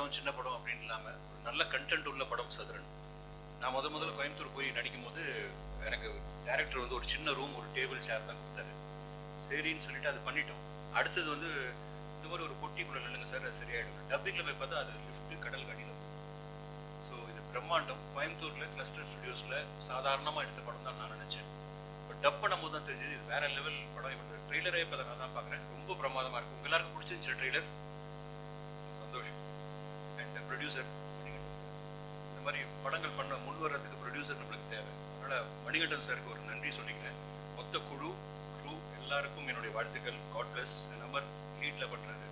படம் சின்ன படம் அப்படின்னு இல்லாமல் நல்ல கண்டென்ட் உள்ள படம் சதுரன். நான் முத முதல்ல கோயம்புத்தூர் போய் நடிக்கும் போது எனக்கு டேரக்டர் வந்து ஒரு சின்ன ரூம் ஒரு டேபிள் சேர் தான் கொடுத்தாரு. சரின்னு சொல்லிட்டு அது பண்ணிட்டோம். அடுத்தது வந்து இந்த மாதிரி ஒரு பொட்டிக்குள்ள நில்லுங்க சார் அது சரியாயிடும் டப்பிங்கில் போய் பார்த்தா அது லிஃப்ட் கடல் கடிதம் ஸோ இது பிரம்மாண்டம். கோயம்புத்தூர்ல கிளஸ்டர் ஸ்டுடியோஸ்ல சாதாரணமாக எடுத்த படம் தான் நான் நினைச்சேன். இப்போ டப் பண்ணும்போது தான் தெரிஞ்சது இது வேற லெவல் படம். இப்போ ட்ரெய்லரே இப்போ நான் தான் பார்க்குறேன். ரொம்ப பிரமாதமா இருக்கு. உங்க எல்லாருக்கும் பிடிச்சிருந்துச்சு ட்ரெய்லர் ப்ரொடியூசர் இந்த மாதிரி படங்கள் பண்ண முன் வர்றதுக்கு ப்ரொடியூசர் நம்மளுக்கு தேவை. அதனால மணிகண்டன் சாருக்கு ஒரு நன்றி சொல்லிக்கிறேன். மொத்த குழு குரூ எல்லாருக்கும் என்னுடைய வாழ்த்துக்கள். காட் பிளஸ் நம்பர் லீட்ல பண்றாரு.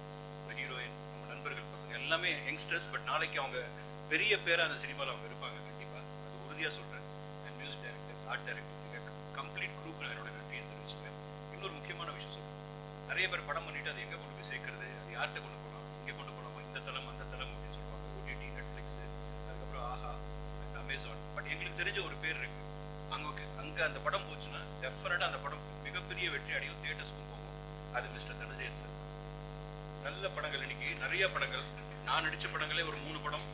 ஹீரோயின் நம்ம நண்பர்கள் பசங்க எல்லாமே யங்ஸ்டர்ஸ் பட் நாளைக்கு அவங்க பெரிய பேரா அந்த சினிமாவில் அவங்க இருப்பாங்க கண்டிப்பா. அது உறுதியாக சொல்றேன். And music director art director complete group நான் என்னோட நன்றியை தெரிவிச்சுக்கிறேன். இன்னொரு முக்கியமான விஷயம் சொல்கிறேன் நிறைய பேர் படம் பண்ணிட்டு அது எங்க கொண்டு போய் சேர்க்கறது? அது யார்கிட்ட கொண்டு போகலாமா இந்த தளம் அந்த தளம் அப்படின்னு சொல்லுவாங்க ஓடிடி நெட்ஃபிளிக்ஸ் அதுக்கப்புறம் ஆஹா அமேசான் பட் எங்களுக்கு தெரிஞ்ச ஒரு பேர் இருக்கு அங்க அந்த படம் போச்சுன்னா டெஃபினட்டா அந்த படம் மிகப்பெரிய வெற்றி அடையும் தியேட்டர்ஸ்க்கும் போகும். அது மிஸ்டர் தனஜெயன் சார் நல்ல படங்கள் இன்னைக்கு நிறைய படங்கள். நான் நடிச்ச படங்களே ஒரு மூணு படம்.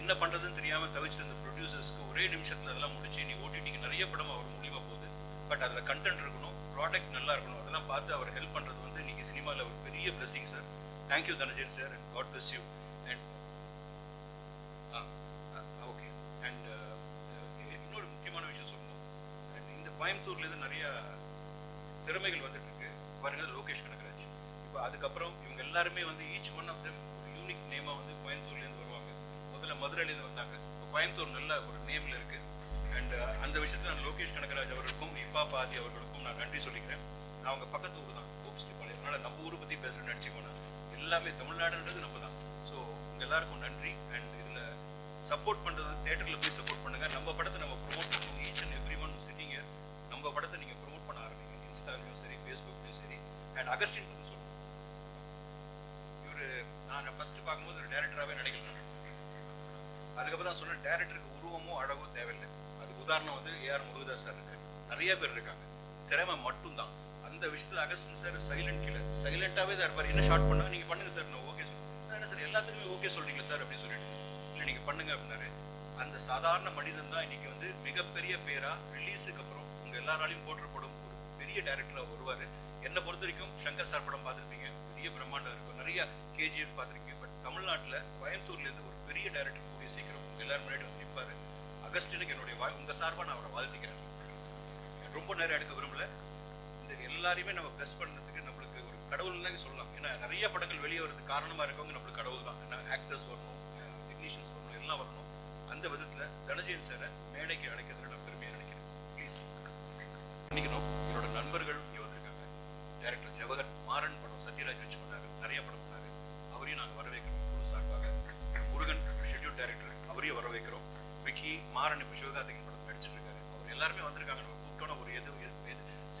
என்ன பண்றதுன்னு தெரியாம தவிச்சிட்டு இருந்த ப்ரொடியூசர்ஸ்க்கு ஒரே நிமிஷத்துல அதெல்லாம் முடிச்சு நீ ஓடிடிக்கு நிறைய படம் அவர் மூலியமா போகுது. பட் அதுல கண்டென்ட் இருக்கணும் ப்ராடக்ட் நல்லா இருக்கணும் அதெல்லாம் பார்த்து அவர் ஹெல்ப் பண்றது வந்து இன்னைக்கு சினிமாவில் ஒரு பெரிய blessing sir thank you Dhananjayan sir and god bless you and okay and இன்னொரு முக்கியமான விஷயம் சொல்லணும் And இந்த கோயம்புத்தூர்ல இருந்து நிறைய திறமைகள் வந்துட்டு இருக்கு. பாருங்க லோகேஷ் கனகராஜ். இப்போ அதுக்கப்புறம் இவங்க எல்லாருமே வந்து ஈச் ஒன் ஆஃப் தெம் ஒரு யூனிக் நேமா வந்து கோயம்புத்தூர்ல இருந்து வருவாங்க. முதல்ல மதுரையில இருந்து வந்தாங்க. கோயம்புத்தூர் நல்ல ஒரு நேம்ல இருக்கு. அண்ட் uh, அந்த விஷயத்துல நான் லோகேஷ் கனகராஜ் அவர்களுக்கும் இப்பா பாதி அவர்களுக்கும் நான் நன்றி சொல்லிக்கிறேன். நான் அவங்க பக்கத்து ஊர் தான். கோபிஸ்டிபாளையம் அதனால நம்ம ஊரை பத்தி பேசுற நடிச்சுக்கோனா எல்லாமே தமிழ்நாடுன்றது நம்ம தான். ஸோ உங்க எல்லாருக்கும் நன்றி. அண்ட் இதுல சப்போர்ட் பண்றது தியேட்டர்ல போய் சப்போர்ட் பண்ணுங்க. நம்ம படத்தை நம்ம ப்ரோமோட் பண்ணுவோம் ஈச் அண்ட் எவ்ரி ஒன் சிட்டிங்க நம்ம படத்தை நீங்க ப்ரோமோட் பண்ண ஆரம்பிங்க இன்ஸ்டாலையும் சரி ஃபேஸ்புக்லையும் சரி அண்ட் அகஸ்டின் வந்து சொல்லுவோம் இவரு நான் ஃபர்ஸ்ட் பார்க்கும்போது ஒரு டேரக்டராகவே நடிக்கல நான். அதுக்கப்புறம் தான் சொன்னேன் டேரக்டருக்கு உருவமோ அழகோ தேவையில்லை. அதுக்கு உதாரணம் வந்து ஏஆர் முருகதாஸ் சார் இருக்காரு நிறைய பேர் இருக்காங்க. திறமை மட்டும்தான். அந்த விஷயத்துல அகஸ்டின் சார் சைலண்ட் கிளர் சைலண்டாகவே தான் இருப்பார். என்ன ஷார்ட் பண்ணா நீங்க பண்ணுங்க சார் நான் ஓகே சொல்லுங்கள் என்ன சார் எல்லாத்துக்குமே ஓகே சொல்றீங்க சார் அப்படின்னு சொல்லிட்டு. இல்லை நீங்க பண்ணுங்க அப்படின்னாரு. அந்த சாதாரண மனிதன் தான் இன்னைக்கு வந்து மிகப்பெரிய பேரா ரிலீஸுக்கு அப்புறம் உங்க எல்லாராலையும் போற்றப்படும் ஒரு பெரிய டேரக்டராக வருவாரு. என்னை பொறுத்த வரைக்கும் சங்கர் சார் படம் பார்த்துருப்பீங்க. பெரிய பிரம்மாண்டம் இருக்கும். நிறைய கேஜிஎஃப் பார்த்துருக்கீங்க. பட் தமிழ்நாட்டுல கோயம்புத்தூர்ல இருந்து ஒரு பெரிய டைரக்டர் கூடிய சீக்கிரம் எல்லாரும் முன்னாடி வந்து நிற்பாரு அகஸ்டினுக்கு என்னுடைய வா உங்க சார்பா நான் அவரை வாழ்த்துக்கிறேன். ரொம்ப நேரம் எடுக்க விரும்பல. இந்த எல்லாரையுமே நம்ம ப்ளஸ் பண்ணதுக்கு நம்மளுக்கு ஒரு கடவுள்னு சொல்லலாம். ஏன்னா நிறைய படங்கள் வெளியே வரதுக்கு காரணமா இருக்கவங்க நம்மளுக்கு கடவுள் தான். ஏன்னா ஆக்டர்ஸ் வரணும் டெக்னீஷியன்ஸ் வரணும் எல்லாம் வரணும். அந்த விதத்துல தனஜயன் சாரை மேடைக்கு அழைக்கிறதுல நான் பெருமையாக நினைக்கிறேன். ப்ளீஸ் பண்ணிக்கணும் என்னோட நண்பர்கள் இங்க வந்திருக்காங்க டைரக்டர் ஜவஹர் மாறன் படம் சத்யராஜ் வச்சு பண்ணாரு நிறைய படம் பண்ணாரு. அவரையும் நாங்கள் வரவேற்கிறோம். குழு சார்பாக முருகன் ஷெட்யூல் டைரக்டர் அவரையும் வரவேற்கிறோம். விக்கி மாறன் இப்போ சிவகார்த்திகன் படம் நடிச்சிட்டு இருக்காரு. அவர் எல்லாருமே வந்திருக்காங்க. நம்ம கூப்பிட்டோன்னா ஒரு எது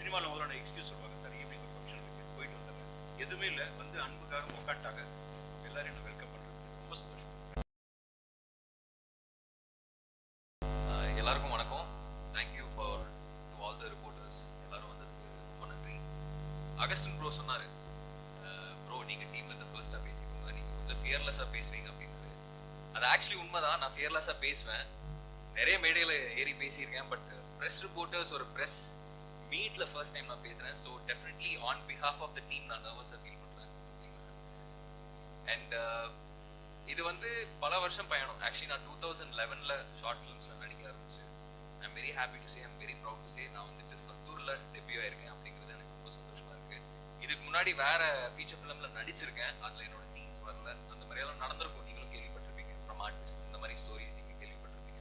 சினிமாவில் முதல்ல எக்ஸ்கியூஸ் சொல்லுவாங்க. சார் ஈவினிங் ஒரு ஃபங்க்ஷன் போயிட்டு வந்தாங்க எதுவுமே இல்லை. வந்து அன்புக்காக உக்காண்டாங்க எல்லாரும் என்ன அகஸ்டின் ப்ரோ சொன்னாரு. ப்ரோ நீங்க டீம்ல இருந்து ஃபர்ஸ்டா பேசிக்கோங்க. நீங்க கொஞ்சம் ஃபியர்லெஸ்ஸா பேசுவீங்க அப்படின்றது அது ஆக்சுவலி உண்மைதான். நான் ஃபியர்லெஸ்ஸா பேசுவேன். நிறைய மேடையில ஏறி பேசியிருக்கேன். பட் ப்ரெஸ் ரிப்போர்ட்டர்ஸ் ஒரு ப்ரெஸ் மீட்ல ஃபர்ஸ்ட் டைம் நான் பேசுறேன். So definitely on behalf of the team நான் நர்வஸா ஃபீல் பண்றேன் அண்ட் இது வந்து பல வருஷம் பயணம். ஆக்சுவலி நான் டூ தௌசண்ட் லெவனில் ஷார்ட் ஃபிலிம்ஸில் நடிக்க ஆரம்பிச்சு I'm very happy to say I'm very proud to say நான் வந்துட்டு சத்தூரில் டெபியூ ஆயிருக்கேன் அப்படிங்கிறது எனக்கு ரொம்ப சந்தோஷமா இருக்கு இதுக்கு முன்னாடி வேற ஃபீச்சர் ஃபிலிம்ல நடிச்சிருக்கேன். அதில் என்னோட சீன்ஸ் வரல. அந்த மாதிரியெல்லாம் நடந்திருக்கும். நீங்களும் கேள்விப்பட்டிருப்பீங்க. ஃப்ரம் ஆர்டிஸ்ட் இந்த மாதிரி ஸ்டோரிஸ் நீங்கள் கேள்விப்பட்டிருப்பீங்க.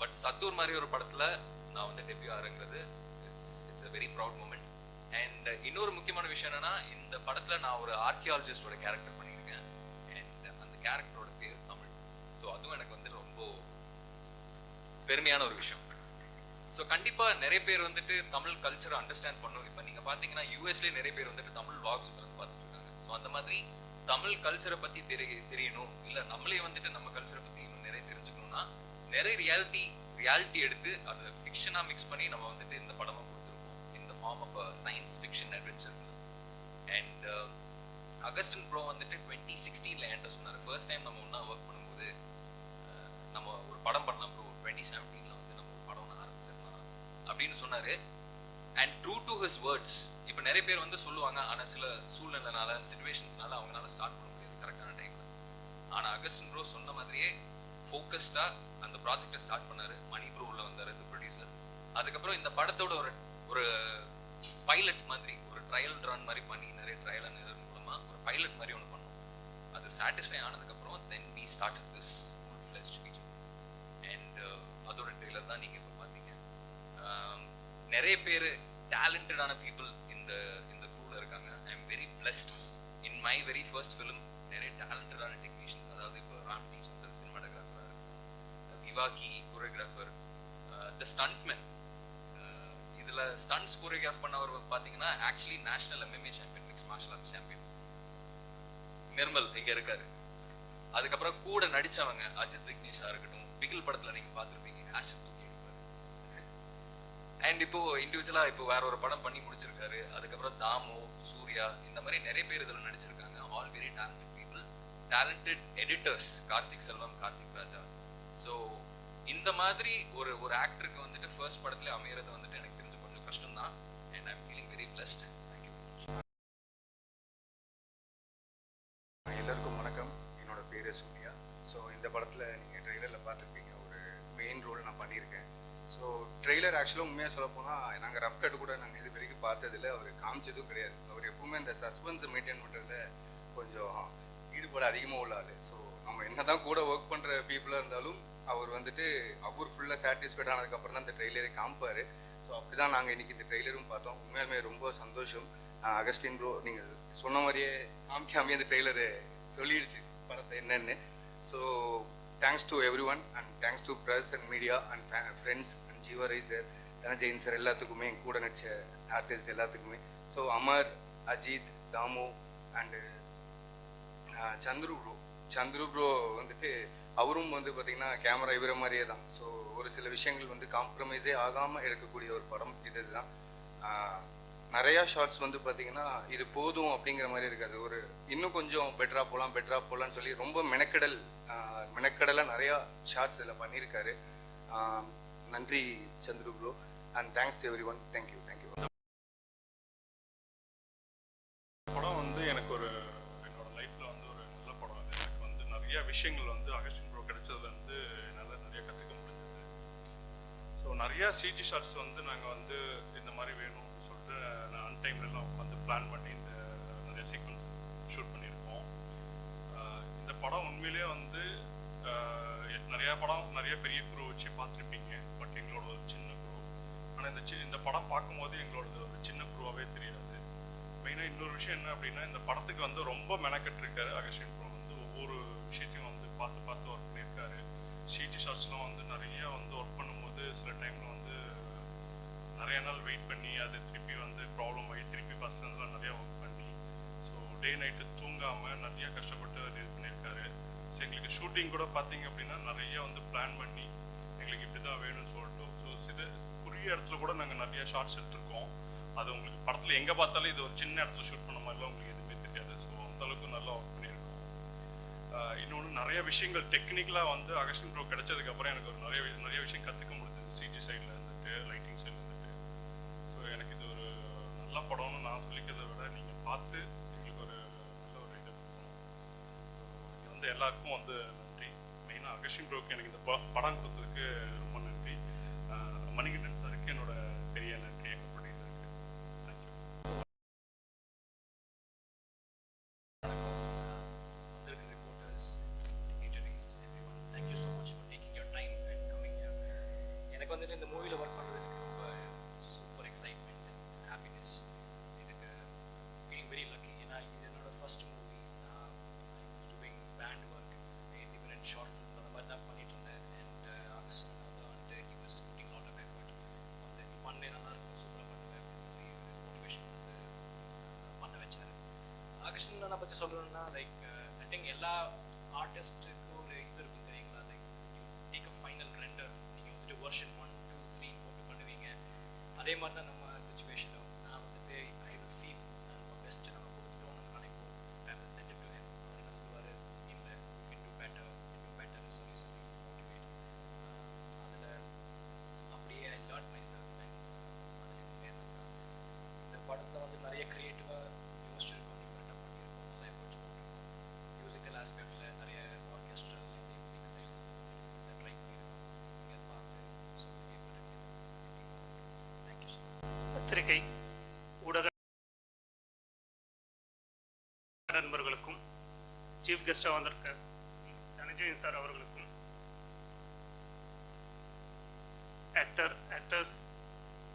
பட் சத்தூர் மாதிரி ஒரு படத்தில் நான் வந்து debut ஆகிறங்கிறது it's it's a very proud moment and இன்னொரு முக்கியமான விஷயம் என்னன்னா இந்த படத்தில் நான் ஒரு ஆர்கியாலஜிஸ்டோட கேரக்டர் பண்ணியிருக்கேன். அண்ட் அந்த கேரக்டரோட பேர் தமிழ். ஸோ அதுவும் எனக்கு வந்து ரொம்ப பெருமையான ஒரு விஷயம். ஸோ கண்டிப்பாக நிறைய பேர் வந்துட்டு தமிழ் கல்ச்சரை அண்டர்ஸ்டாண்ட் பண்ணும். பார்த்தீங்கன்னா யூஎஸ்லேயே நிறைய பேர் வந்துட்டு தமிழ் வாக்ஸ் வந்து பார்த்துட்டு இருக்காங்க ஸோ அந்த மாதிரி தமிழ் கல்ச்சரை பற்றி தெரிய தெரியணும். இல்லை நம்மளே வந்துட்டு நம்ம கல்ச்சரை பற்றி இன்னும் நிறைய தெரிஞ்சுக்கணும்னா நிறைய ரியாலிட்டி ரியாலிட்டி எடுத்து அதை ஃபிக்ஷனாக மிக்ஸ் பண்ணி நம்ம வந்துட்டு இந்த படமாக கொடுத்துருக்கோம் இந்த form of science fiction adventure and Augustine bro வந்துட்டு டுவெண்ட்டி சிக்ஸ்டீனில் என்கிட்ட சொன்னார். ஃபர்ஸ்ட் டைம் நம்ம ஒன்றா ஒர்க் பண்ணும்போது uh, நம்ம ஒரு படம் பண்ணலாம் ப்ரோ டுவெண்ட்டி செவன்டீனில் வந்து நம்ம ஒரு படம் ஒன்று ஆரம்பிச்சிடலாம் அப்படின்னு சொன்னார். And true to his words இப்போ நிறைய பேர் வந்து சொல்லுவாங்க ஆனால் சில சூழ்நிலைனால சுச்சுவேஷன்ஸ்னால அவங்களால ஸ்டார்ட் பண்ண முடியாது. கரெக்டான டைமில் ஆனால் அகஸ்டின் ப்ரோ சொன்ன மாதிரியே ஃபோக்கஸ்டாக அந்த ப்ராஜெக்டை ஸ்டார்ட் பண்ணார். மணி ப்ரோ உள்ள வந்தார் இந்த ப்ரொடியூசர் அதுக்கப்புறம் இந்த படத்தோட ஒரு ஒரு பைலட் மாதிரி ஒரு ட்ரையல் ரன் மாதிரி பண்ணி நிறைய ட்ரையல் அண்ட் இதன் ஒரு பைலட் மாதிரி ஒன்று பண்ணோம். அது சாட்டிஸ்ஃபை ஆனதுக்கப்புறம் then we start this full fledged feature and அதோட ட்ரெய்லர் தான் நீங்கள் இப்போ பார்த்தீங்க. Um, நிறைய பேர் டேலண்டடான பீப்புள் இந்த இந்த குரூவில் இருக்காங்க. I am very blessed in my very first film நிறைய டேலண்டடான டெக்னீஷியன்ஸ் அதாவது இப்போ ராம் சுந்தர் வந்து விவாகி கோரியோகிராஃபர் த ஸ்டண்ட்மேன் இதுல ஸ்டண்ட்ஸ் கோரியோகிராஃப் பண்ணவர் பாத்தீங்கன்னா actually national MMA champion mix martial arts champion Nirmal இங்க இருக்காரு. அதுக்கப்புறம் கூட நடிச்சவங்க அஜித் விக்னேஷாக இருக்கட்டும் பிகில் படத்துல நீங்க பார்த்துருப்பீங்க ஆஷிப் அண்ட் இப்போ இண்டிவிஜுவலா இப்போ வேற ஒரு படம் பண்ணி முடிச்சிருக்காரு. அதுக்கப்புறம் தாமு சூர்யா இந்த மாதிரி நிறைய பேர் இதில் நடிச்சிருக்காங்க. All very talented people talented editors Karthik Selvam Karthik Raja. So இந்த மாதிரி ஒரு ஒரு ஆக்டருக்கு வந்துட்டு ஃபர்ஸ்ட் படத்துல அமையறது வந்துட்டு எனக்கு தெரிஞ்சு கொஞ்சம் கஷ்டம் தான் and I'm feeling very blessed trailer ஆக்சுவலாக உண்மையாக சொல்ல போனால் நாங்கள் ரஃப் கட் கூட நாங்கள் இது வரைக்கும் பார்த்ததில்ல. அவர் காமிச்சதும் கிடையாது. அவர் எப்பவுமே இந்த சஸ்பென்ஸை மெயின்டைன் பண்ணுறதுல கொஞ்சம் ஈடுபாடு அதிகமாக உள்ள ஆள். ஸோ நம்ம என்ன தான் கூட ஒர்க் பண்ணுற பீப்புளாக இருந்தாலும் அவர் வந்துட்டு அவர் ஃபுல்லாக சாட்டிஸ்ஃபைட் ஆனதுக்கப்புறம் தான் இந்த ட்ரெய்லரை காமிப்பார். ஸோ அப்படி தான் நாங்கள் இன்றைக்கி இந்த ட்ரெய்லரும் பார்த்தோம். உண்மையாலுமே ரொம்ப சந்தோஷம். அகஸ்டின் ப்ரோ நீங்கள் சொன்ன மாதிரியே காமிக்காமே அந்த ட்ரெய்லரு சொல்லிடுச்சு படத்தை என்னென்னு. So thanks to every one and thanks to press and media and friends and sir Dhananjayan sir எல்லாத்துக்குமே என் கூட நடிச்ச ஆர்டிஸ்ட் எல்லாத்துக்குமே. So Amar Ajith Thamu and Chandru bro Chandru bro வந்துட்டு அவரும் வந்து பார்த்தீங்கன்னா கேமரா இவர மாதிரியே தான். ஸோ ஒரு சில விஷயங்கள் வந்து காம்ப்ரமைஸே ஆகாமல் எடுக்கக்கூடிய ஒரு படம் இது இதுதான் நிறையா ஷார்ட்ஸ் வந்து பார்த்தீங்கன்னா இது போதும் அப்படிங்கிற மாதிரி இருக்காது. ஒரு இன்னும் கொஞ்சம் பெட்டராக போகலாம் பெட்டராக போகலான்னு சொல்லி ரொம்ப மெனக்கடல் மெனக்கடலாக நிறையா ஷார்ட்ஸ் இதில் பண்ணியிருக்காரு. நன்றி Chandru bro and thanks to every one thank you thank you படம் வந்து எனக்கு ஒரு என்னோட லைஃப்ல வந்து ஒரு நல்ல படம். அது எனக்கு வந்து நிறைய விஷயங்கள் வந்து அகஸ்டின் ப்ரோ கிடைச்சதுல வந்து என்னால் நிறைய கற்றுக்க முடிஞ்சது. ஸோ நிறைய சிஜி ஷார்ட்ஸ் வந்து நாங்கள் வந்து இந்த மாதிரி வேணும் சொல்லிட்டு நான் அன் டைம்லலாம் வந்து பிளான் பண்ணி இந்த நிறைய சீக்வன்ஸ் ஷூட் பண்ணியிருக்கோம். இந்த படம் உண்மையிலேயே வந்து நிறைய படம் நிறைய பெரிய குரூ வச்சு பார்த்துருப்பீங்க. பட் எங்களோட ஒரு சின்ன குரூ. ஆனால் இந்த சி இந்த படம் பார்க்கும்போது எங்களோட ஒரு சின்ன குரூவாகவே தெரியாது. மெயினாக இன்னொரு விஷயம் என்ன அப்படின்னா இந்த படத்துக்கு வந்து ரொம்ப மெனக்கெட்டிருக்காரு அகஸ்டின் ப்ரோ. வந்து ஒவ்வொரு விஷயத்தையும் வந்து பார்த்து பார்த்து ஒர்க் பண்ணியிருக்காரு. சிஜி ஷார்ட்ஸ்லாம் வந்து நிறைய வந்து ஒர்க் பண்ணும்போது சில டைமில் வந்து நிறைய நாள் வெயிட் பண்ணி அது திருப்பி வந்து ப்ராப்ளம் ஆகி திருப்பி பஸ் நிறையா நிறைய ஒர்க் பண்ணி. ஸோ டே நைட்டு தூங்காமல் நிறைய கஷ்டப்பட்டு இது பண்ணியிருக்காரு. ஸோ எங்களுக்கு ஷூட்டிங் கூட பார்த்தீங்க அப்படின்னா நிறைய வந்து பிளான் பண்ணி எங்களுக்கு இப்படி தான் வேணும்னு சொல்லிட்டு ஸோ சிறு குறுகிய இடத்துல கூட நாங்கள் நிறைய ஷார்ட்ஸ் எடுத்திருக்கோம். அது உங்களுக்கு படத்தில் எங்கே பார்த்தாலும் இது ஒரு சின்ன இடத்துல ஷூட் பண்ண மாதிரிலாம் உங்களுக்கு எதுவுமே தெரியாது. ஸோ அந்த அளவுக்கு நல்லா ஒர்க் பண்ணியிருக்கோம். இன்னொன்று நிறைய விஷயங்கள் டெக்னிக்கலாக வந்து அகஸ்டின் ப்ரோ கிடைச்சதுக்கப்புறம் எனக்கு ஒரு நிறைய நிறைய விஷயம் கற்றுக்க முடிஞ்சது. சிஜி சைடில் இருந்துட்டு லைட்டிங் சைடில் இருந்துட்டு. ஸோ எனக்கு இது ஒரு நல்ல படம்னு நான் சொல்லிக்கிறத விட நீங்கள் பார்த்து எங்களுக்கு ஒரு நல்ல ஒரு இது கொடுக்கணும் எல்லாருக்கும் வந்து நன்றி. மெயினாக அகஷின் ப்ரோக்கு எனக்கு இந்த படம் கொடுத்ததுக்கு ரொம்ப நன்றி. மணிகண்டன் சொல்லணும்னா லைக் ஐ திங்க் எல்லா ஆர்டிஸ்ட்டுக்கு ஒரு இது இருக்கும் தெரியுங்களா? Like take a final render நீங்கள் வந்துட்டு வருஷன் ஒன் டூ த்ரீ போட்டு பண்ணுவீங்க. அதே மாதிரி தான் நம்ம சுச்சுவேஷனும் நான் வந்துட்டு ஐ வில் ஃபீல் நம்ம பெஸ்ட்டு நம்ம கொடுத்துட்டோம் நம்ம நினைப்போம். சென்ட் டு ஹெம் என்ன சொல்லுவார்? இல்லை in do better in do better சொல்லி சொல்லி மோட்டிவேட் அதில் அப்படியே ஐ லேர்ன் மை செல்ஃப் அதில் இந்த படத்தில் வந்து நிறைய கிரியேட் மியூசிக்கல் ஆஸ்பெக்டில் நிறைய ஆர்கெஸ்ட்ரல் மியூசிக் ஸ்டைல்ஸ் ட்ரை பண்ணியிருக்கோம் நீங்கள் பார்த்து தேங்க்யூ ஸோ பத்திரிகை ஊடக நண்பர்களுக்கும் சீஃப் கெஸ்டாக வந்திருக்க. தனஞ்சயன் சார் அவர்களுக்கும். ஆக்டர் ஆக்டர்ஸ்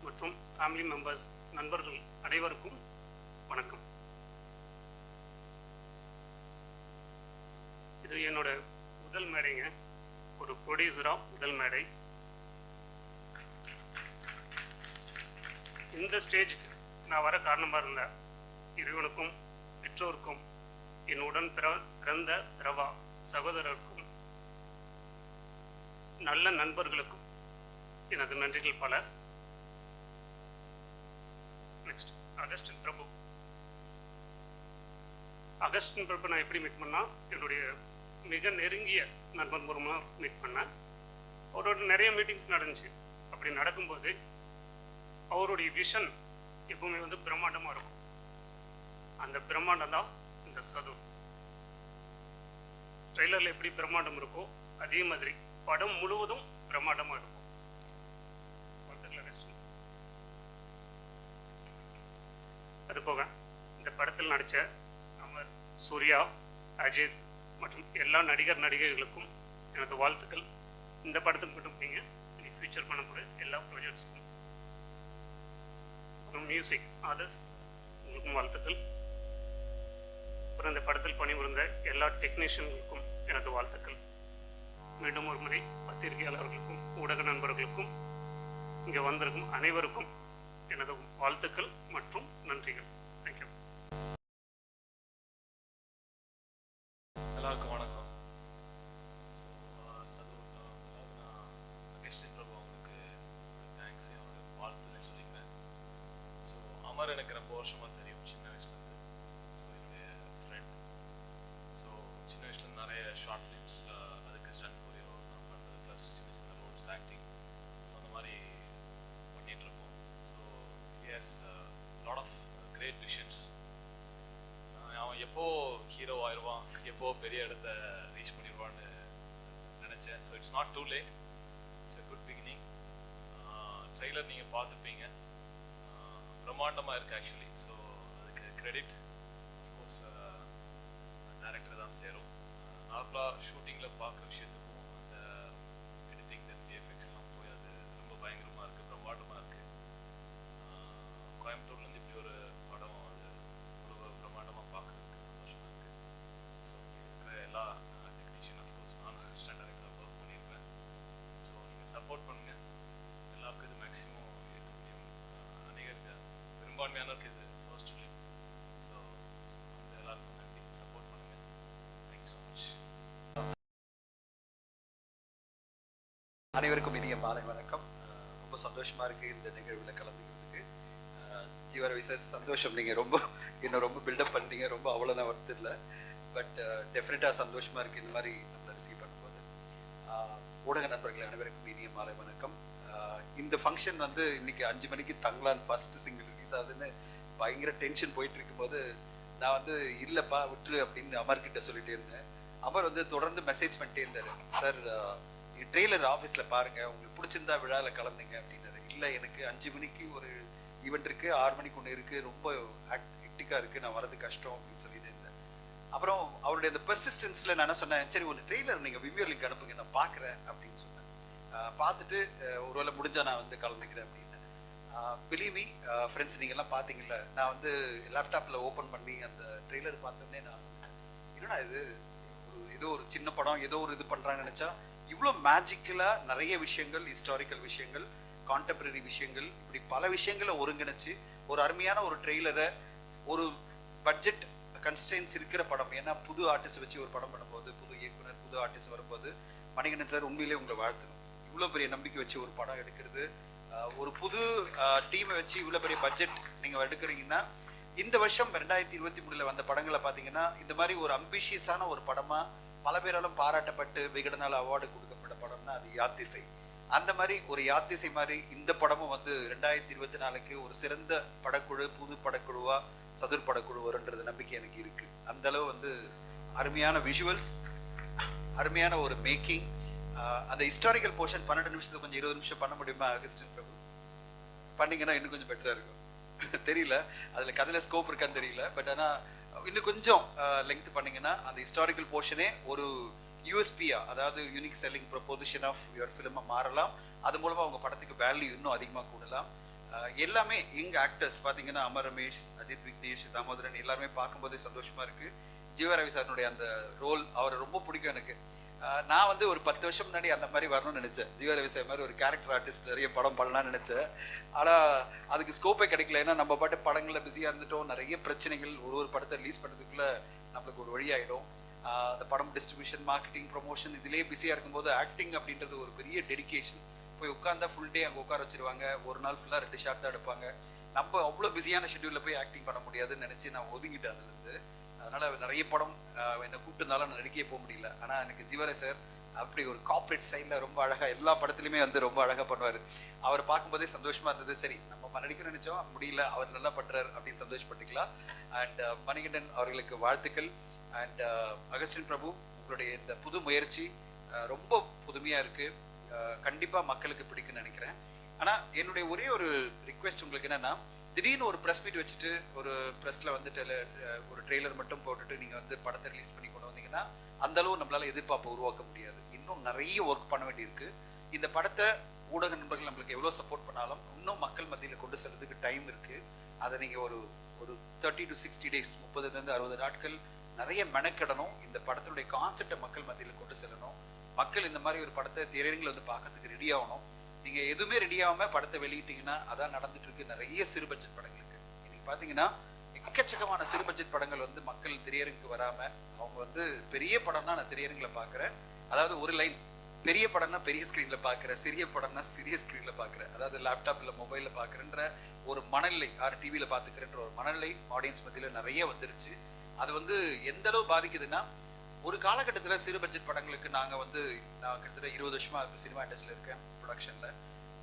மற்றும் ஃபேமிலி மெம்பர்ஸ் நண்பர்கள் அனைவருக்கும் வணக்கம். இது என்னோட முதல் மேடைங்க. ஒரு ப்ரொடியூசராக முதல் மேடை. இந்த ஸ்டேஜுக்கு நான் வர காரணமாக இருந்த இறைவனுக்கும் பெற்றோருக்கும் என்னுடன் பிறந்த ரவா சகோதரருக்கும் நல்ல நண்பர்களுக்கும் எனது நன்றிகள் பல. Next Augustine Prabhu. Augustine Prabhu நான் எப்படி மீட் பண்ணா என்னுடைய மிக நெருங்கிய நண்பன் மூலமாக மீட் பண்ணேன் அவரோட நிறைய மீட்டிங்ஸ் நடந்துச்சு. அப்படி நடக்கும்போது அவருடைய விஷன் எப்பவுமே வந்து பிரம்மாண்டமாக இருக்கும். அந்த பிரம்மாண்டம் தான் இந்த சது ட்ரெய்லரில் எப்படி பிரம்மாண்டம் இருக்கோ அதே மாதிரி படம் முழுவதும் பிரம்மாண்டமாக இருக்கும். அது போக இந்த படத்தில் நடித்த நம்ம சூர்யா அஜித் மற்றும் எல்லா நடிகர் நடிகைகளுக்கும் எனது வாழ்த்துக்கள். இந்த படத்துக்கு மட்டும் நீங்க இனி ஃபியூச்சர் பண்ணக்கூடிய எல்லா ப்ராஜெக்ட்ஸுக்கும் அப்புறம் மியூசிக் ஆதர்ஸ் உங்களுக்கும் வாழ்த்துக்கள். அப்புறம் இந்த படத்தில் பணிபுரிந்த எல்லா டெக்னீஷியன்களுக்கும் எனது வாழ்த்துக்கள். மீண்டும் ஒரு முறை பத்திரிகையாளர்களுக்கும் ஊடக நண்பர்களுக்கும் இங்கே வந்திருக்கும் அனைவருக்கும் எனது வாழ்த்துக்கள் மற்றும் நன்றிகள் தேங்க்யூ எல்லாருக்கும் வணக்கம் ஸோ சது அதாவது நான் அகஸ்டின் பிரபு அவங்களுக்கு தேங்க்ஸ் என்னோட வாழ்த்துக்களை சொல்லிக்கிறேன் ஸோ அமர் எனக்கு ரொம்ப வருஷமாக தெரியும் சின்ன வயசுலேருந்து ஸோ என்னுடைய ஃப்ரெண்ட் ஸோ சின்ன வயசுல நிறைய ஷார்ட் ஃபிலிம்ஸ் அதுக்கு ஸ்டண்ட் கோரியோ பண்ணுறது ப்ளஸ் சின்ன சின்ன ரோல்ஸ் ஆக்டிங் ஸோ அந்த மாதிரி பண்ணிகிட்டு இருப்போம் so yes lot of great visions அவன் எப்போ ஹீரோ ஆயிடுவான் எப்போ பெரிய இடத்த ரீச் பண்ணிடுவான்னு நினச்சேன். So it's not too late it's a good beginning trailer நீங்கள் பார்த்துப்பீங்க. Uh, பிரம்மாண்டமாக இருக்குது ஆக்சுவலி ஸோ அதுக்கு கிரெடிட் அஃப்கோர்ஸ் டேரக்டர் தான் சேரும். நார்மலாக ஷூட்டிங்கில் பார்க்குற விஷயத்துக்கும் அந்த எடிட்டிங் அந்த எஃபெக்ட்ஸ்லாம் எல்லாம் போய் அது ரொம்ப பயங்கரமாக இருக்குது பிரம்மாண்டமாக இருக்குது கோயம்புத்தூர்லேருந்து இப்படி ஒரு படம் அது ரொம்ப பிரம்மாண்டமாக பார்க்குறதுக்கு சந்தோஷமாக இருக்குது ஸோ இருக்கிற எல்லா டெக்னீஷியன் அஃப்கோர்ஸ் நான் அசிஸ்டன்ட் ஒர்க் பண்ணியிருப்பேன் ஸோ நீங்கள் சப்போர்ட் பண்ணுங்கள் எல்லாருக்கும் இது மேக்ஸிமம் இருக்க அநேகருக்கு பெரும்பான்மையானவருக்கு இது ஃபர்ஸ்ட் ஃபிலிம் ஸோ அந்த எல்லாருக்கும் நன்றி. சப்போர்ட் பண்ணுங்கள் தேங்க்யூ ஸோ மச் அனைவருக்கும் இனிய மாலை வணக்கம். ரொம்ப சந்தோஷமா இருக்கு இந்த நிகழ்வில் கலந்துக்கிறதுக்கு. ஜீவரவி சார் சந்தோஷம். நீங்க ரொம்ப இன்னும் ரொம்ப பில்டப் பண்ணீங்க ரொம்ப அவ்வளோதான் வருது இல்லை. பட் டெஃபினட்டாக சந்தோஷமா இருக்கு இந்த மாதிரி நம்ம ரிசீவ் பண்ணும்போது. ஊடக நண்பர்கள் அனைவருக்கும் இனிய மாலை வணக்கம். இந்த ஃபங்க்ஷன் வந்து இன்னைக்கு அஞ்சு மணிக்கு தங்கலான் ஃபர்ஸ்ட் சிங்கிள் ரிலீஸ் ஆகுதுன்னு பயங்கர டென்ஷன் போயிட்டு இருக்கும்போது நான் வந்து இல்லைப்பா விட்டுரு அப்படின்னு அமர்கிட்ட சொல்லிட்டே இருந்தேன். அமர் வந்து தொடர்ந்து மெசேஜ் பண்ணிட்டே இருந்தாரு. சார் ட்ரெய்லர் ஆஃபீஸில் பாருங்கள் உங்களுக்கு பிடிச்சிருந்தா விழாவில் கலந்துங்க அப்படின்னாரு. இல்லை எனக்கு அஞ்சு மணிக்கு ஒரு ஈவெண்ட் இருக்கு ஆறு மணிக்கு ஒன்று இருக்குது ரொம்ப ஹெக்டிக்காக இருக்கு நான் வரது கஷ்டம் அப்படின்னு சொல்லி இருந்தேன். அப்புறம் அவருடைய அந்த பெர்சிஸ்டன்ஸில் நான் என்ன சொன்னேன் சரி ஒரு ட்ரெய்லர் நீங்கள் விமியர் அனுப்புங்க நான் பார்க்குறேன் அப்படின்னு சொன்னேன். பார்த்துட்டு ஒரு ஒருவேளை முடிஞ்சா நான் வந்து கலந்துக்கிறேன் அப்படின்னு. பிலிமி ஃப்ரெண்ட்ஸ் நீங்கள்லாம் பார்த்தீங்கல்ல நான் வந்து லேப்டாப்பில் ஓப்பன் பண்ணி அந்த ட்ரெய்லர் பார்த்தோன்னே நான் சொன்னேன் என்னடா இது ஒரு ஏதோ ஒரு சின்ன படம் ஏதோ ஒரு இது பண்ணுறாங்கன்னு நினச்சா இவ்வளோ மேஜிக்கலாக நிறைய விஷயங்கள் ஹிஸ்டாரிக்கல் விஷயங்கள் கான்டெம்பரரி விஷயங்கள் இப்படி பல விஷயங்களை ஒருங்கிணைச்சு ஒரு அருமையான ஒரு ட்ரெய்லரை ஒரு பட்ஜெட் கன்ஸ்டன்ஸ் இருக்கிற படம் ஏன்னா புது ஆர்டிஸ்ட் வச்சு ஒரு படம் பண்ணும்போது புது இயக்குனர் புது ஆர்டிஸ்ட் வரும்போது மணிகண்டன் சார் உண்மையிலே உங்களை வாழ்த்தணும். இவ்வளோ பெரிய நம்பிக்கை வச்சு ஒரு படம் எடுக்கிறது ஒரு புது டீமை வச்சு இவ்வளோ பெரிய பட்ஜெட் நீங்கள் எடுக்கிறீங்கன்னா இந்த வருஷம் ரெண்டாயிரத்தி இருபத்தி மூணுல வந்த படங்களை பார்த்தீங்கன்னா இந்த மாதிரி ஒரு அம்பிஷியஸான ஒரு படமாக பல பேராலும் பாராட்டப்பட்டு விகடனால் அவார்டு கொடுக்கப்பட்ட படம்னா அது யாத்திசை. அந்த மாதிரி ஒரு யாத்திசை மாதிரி இந்த படமும் வந்து ரெண்டாயிரத்தி இருபத்தி நாலுக்கு ஒரு சிறந்த படக்குழு புது படக்குழுவா சதுர் படக்குழு வரும்ன்றது நம்பிக்கை எனக்கு இருக்கு. அந்த அளவு வந்து அருமையான விஷுவல்ஸ் அருமையான ஒரு மேக்கிங் அந்த ஹிஸ்டாரிக்கல் போர்ஷன் பன்னெண்டு நிமிஷத்துக்கு கொஞ்சம் இருபது நிமிஷம் பண்ண முடியுமா அகஸ்டின் பிரபு? பண்ணீங்கன்னா இன்னும் கொஞ்சம் பெட்டரா இருக்கும். தெரியல. அதுல கதையில ஸ்கோப் இருக்கான்னு தெரியல. பட் ஆனா இன்னும் கொஞ்சம் லெங்க் பண்ணீங்கன்னா அந்த ஹிஸ்டாரிக்கல் போர்ஷனே ஒரு யூஎஸ்பியா அதாவது unique selling proposition of your ஃபிலிமாக மாறலாம். அது மூலமா அவங்க படத்துக்கு வேல்யூ இன்னும் அதிகமாக கூடலாம். எல்லாமே எங்கள் ஆக்டர்ஸ் பாத்தீங்கன்னா அமர் ரமேஷ் அஜித் விக்னேஷ் தாமோதரன் எல்லாருமே பார்க்கும்போதே சந்தோஷமா இருக்கு. ஜீவா ரவி சாரனுடைய அந்த ரோல் அவரை ரொம்ப பிடிக்கும் எனக்கு. நான் வந்து ஒரு பத்து வருஷம் முன்னாடி அந்த மாதிரி வரணும்னு நினைச்சேன். ஜீவர விசய மாதிரி ஒரு கேரக்டர் ஆர்டிஸ்ட் நிறைய படம் பண்ணலாம்னு நினச்சேன். ஆனால் அதுக்கு ஸ்கோப்பே கிடைக்கல. ஏன்னா நம்ம பாட்டு படங்களில் பிஸியாக இருந்துட்டோம். நிறைய பிரச்சனைகள் ஒரு ஒரு படத்தை ரிலீஸ் பண்ணுறதுக்குள்ளே நம்மளுக்கு ஒரு வழியாயிடும் அந்த படம் டிஸ்ட்ரிபியூஷன் மார்க்கெட்டிங் ப்ரொமோஷன் இதிலேயே பிஸியாக இருக்கும்போது ஆக்டிங் அப்படின்றது ஒரு பெரிய டெடிகேஷன் போய் உட்காந்தா ஃபுல் டே அங்கே உட்கார வச்சிருவாங்க. ஒரு நாள் ஃபுல்லாக ரெண்டு ஷாட் தான் எடுப்பாங்க. நம்ம அவ்வளோ பிஸியான ஷெட்யூலில் போய் ஆக்டிங் பண்ண முடியாதுன்னு நினச்சி நான் ஒதுங்கிட்டேன் அதுலேருந்து அதனால நிறைய படம் என்னை கூப்பிட்டுருந்தாலும் நான் நடிக்கவே போக முடியல. ஆனால் எனக்கு ஜீவரே சார் அப்படி ஒரு கார்ப்பரேட் சைடில் ரொம்ப அழகாக எல்லா படத்துலையுமே வந்து ரொம்ப அழகாக பண்ணுவார். அவர் பார்க்கும்போதே சந்தோஷமா இருந்தது. சரி நம்ம நடிக்க நினைச்சோம். முடியல. அவர் நல்லா பண்றாரு அப்படின்னு சந்தோஷப்பட்டுக்கலாம். அண்ட் மணிகண்டன் அவர்களுக்கு வாழ்த்துக்கள். அண்ட் அகஸ்டின் பிரபு உங்களுடைய இந்த புது முயற்சி ரொம்ப புதுமையா இருக்கு. கண்டிப்பாக கண்டிப்பா மக்களுக்கு பிடிக்கும்னு நினைக்கிறேன். ஆனா என்னுடைய ஒரே ஒரு ரிக்வெஸ்ட் உங்களுக்கு என்னன்னா திடீர்னு ஒரு ப்ரெஸ் மீட் வச்சுட்டு ஒரு ப்ரெஸ்ல வந்து டெய்லர் ஒரு ட்ரெய்லர் மட்டும் போட்டுட்டு நீங்கள் வந்து படத்தை ரிலீஸ் பண்ணி கொண்டு வந்தீங்கன்னா அந்த அளவு நம்மளால எதிர்பார்ப்பை உருவாக்க முடியாது. இன்னும் நிறைய ஒர்க் பண்ண வேண்டியிருக்கு. இந்த படத்தை ஊடக நண்பர்கள் நம்மளுக்கு எவ்வளோ சப்போர்ட் பண்ணாலும் இன்னும் மக்கள் மத்தியில் கொண்டு செல்றதுக்கு டைம் இருக்குது அதை நீங்கள் ஒரு ஒரு தேர்ட்டி டு சிக்ஸ்டி டேஸ் முப்பதுலேருந்து அறுபது நாட்கள் நிறைய மெனக்கிடணும். இந்த படத்தினுடைய கான்செப்டை மக்கள் மத்தியில் கொண்டு செல்லணும். மக்கள் இந்த மாதிரி ஒரு படத்தை திரையரங்கில் வந்து பார்க்கறதுக்கு ரெடி ஆகணும். நீங்க எதுவுமே ரெடி ஆகாம படத்தை வெளியிட்டீங்கன்னா அதான் நடந்துட்டு இருக்கு நிறைய சிறு பட்ஜெட் படங்களுக்கு. இன்னைக்கு பாத்தீங்கன்னா எக்கச்சக்கமான சிறு பட்ஜெட் படங்கள் வந்து மக்கள் திரையரங்குக்கு வராம அவங்க வந்து பெரிய படம்னா நான் திரையரங்குல பாக்குறேன். அதாவது ஒரு லைன் பெரிய படம்னா பெரிய ஸ்கிரீன்ல பார்க்குறேன் சிறிய படம்னா சிறிய ஸ்கிரீன்ல பார்க்குறேன் அதாவது லேப்டாப் இல்ல மொபைல்ல ஒரு மனநிலை ஆர் டிவியில பாத்துக்கிறேன்ற ஒரு மனநிலை ஆடியன்ஸ் மத்தியில நிறைய வந்துருச்சு. அது வந்து எந்த அளவு பாதிக்குதுன்னா ஒரு காலகட்டத்தில் சிறு பட்ஜெட் படங்களுக்கு நாங்கள் வந்து நான் கிட்டத்தட்ட இருபது வருஷமா சினிமா இண்டஸ்ட்ரியில் இருக்கேன். ப்ரொடக்ஷனில்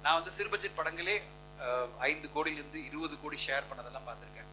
நான் வந்து சிறு பட்ஜெட் படங்களே ஐந்து கோடியிலிருந்து இருபது கோடி ஷேர் பண்ணதெல்லாம் பார்த்துருக்கேன்.